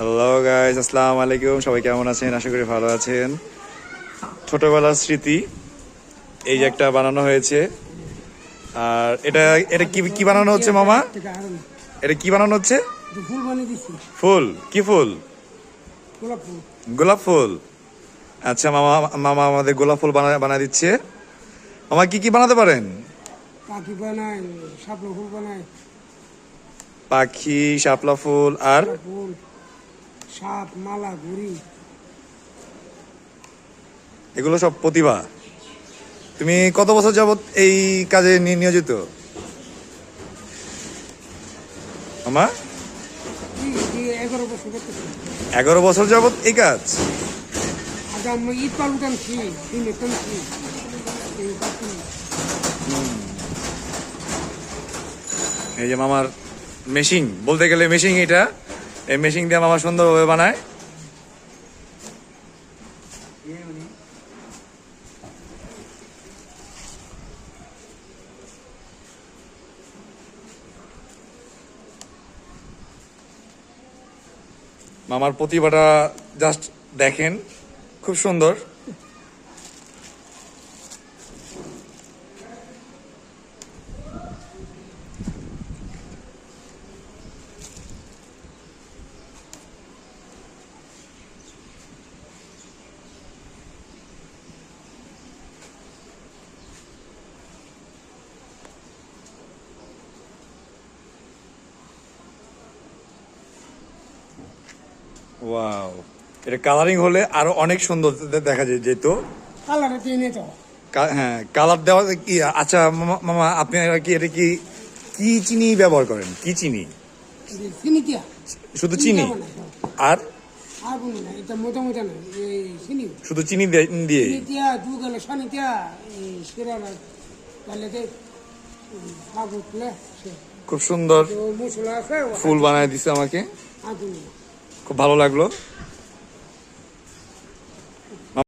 Hello guys আসসালামু আলাইকুম সবাই কেমন আছেন? আশা করি ভালো আছেন। ছোটবেলার স্মৃতি এই যে একটা বানানো হয়েছে। আর এটা এটা কি কি বানানো হচ্ছে মামা। এটা কি বানানো হচ্ছে? ফুল। কি ফুল? গোলাপ ফুল। গোলাপ ফুল আচ্ছা মামা মামা আমাদের গোলাপ ফুল বানা বানা দিচ্ছে। মামা কি কি বানাতে পারেন? পাখি বানায় শাপলা ফুল বানায়। পাখি শাপলা ফুল আর? ফুল। সাপ মালা ঘুড়ি। এগুলো সব প্রতিভা। তুমি কত বছর যাবত এই কাজে নিয়োজিত? আমা? এই এই এগারো বছর যাবত এই কাজ? আমরা এই যে মামার মেশিন বলতে গেলে মেশিন এটা? এই মেশিন দিয়ে মামা সুন্দরভাবে বানায়। মামার প্রতিভাটা জাস্ট দেখেন খুব সুন্দর। ওয়াও এটা কালারিং হলে আরও অনেক সুন্দর দেখা যায় যেত কালারে দিয়ে যাও হ্যাঁ কালার দেওয়া কি আচ্ছা মামা- আপনি কি এটা কি কি চিনি ব্যবহার করেন? কি চিনি? চিনি দিয়া শুধু চিনি? আর? শুধু চিনি দিয়ে খুব সুন্দর ফুল বানায় দিছে আমাকে। খুব ভালো লাগল।